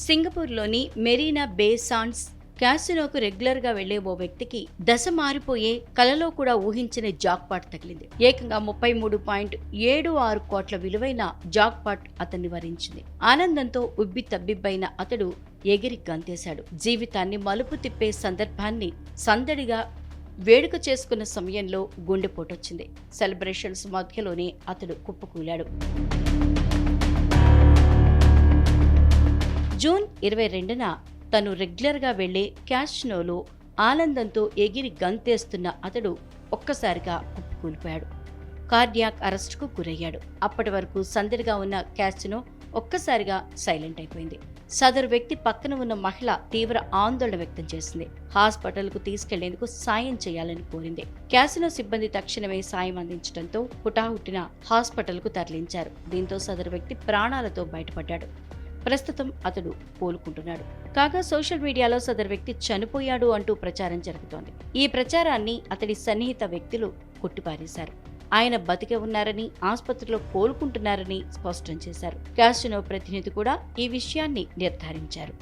సింగపూర్లోని మెరీనా బే sands క్యాసినోకు రెగ్యులర్గా వెళ్ళే ఓ వ్యక్తికి దశ మారిపోయే కలలో కూడా ఊహించిన జాక్పాట్ తగిలింది. ఏకంగా ముప్పై మూడు పాయింట్ ఏడు ఆరు కోట్ల విలువైన జాక్పాట్ అతన్ని వరించింది. ఆనందంతో ఉబ్బి తబ్బిబ్బైన అతడు ఎగిరి గంతేశాడు. జీవితాన్ని మలుపు తిప్పే సందర్భాన్ని సందడిగా వేడుక చేసుకున్న సమయంలో గుండెపోటొచ్చింది. సెలబ్రేషన్స్ మధ్యలోనే అతడు కుప్పకూలాడు. జూన్ ఇరవై రెండున తను రెగ్యులర్గా వెళ్ళే క్యాష్నోలో ఆనందంతో ఎగిరి గంతేస్తున్న అతడు ఒక్కసారిగా కుప్పకూలిపోయాడు కార్డియాక్ అరెస్టుకు గురయ్యాడు. అప్పటి వరకు సందడిగా ఉన్న క్యాష్నో ఒక్కసారిగా సైలెంట్ అయిపోయింది. సదరు వ్యక్తి పక్కన ఉన్న మహిళ తీవ్ర ఆందోళన వ్యక్తం చేసింది. హాస్పిటల్కు తీసుకెళ్ళేందుకు సాయం చేయాలని కోరింది. క్యాసినో సిబ్బంది తక్షణమే సాయం అందించడంతో హుటాహుటిన హాస్పిటల్కు తరలించారు. దీంతో సదరు వ్యక్తి ప్రాణాలతో బయటపడ్డాడు. ప్రస్తుతం అతడు కోలుకుంటున్నాడు కాగా సోషల్ మీడియాలో సదరు వ్యక్తి చనిపోయాడు అంటూ ప్రచారం జరుగుతోంది. ఈ ప్రచారాన్ని అతడి సన్నిహిత వ్యక్తులు కొట్టిపారేశారు. ఆయన బతికే ఉన్నారని ఆసుపత్రిలో కోలుకుంటున్నారని స్పష్టం చేశారు. కాస్టినో ప్రతినిధి కూడా ఈ విషయాన్ని నిర్ధారించారు.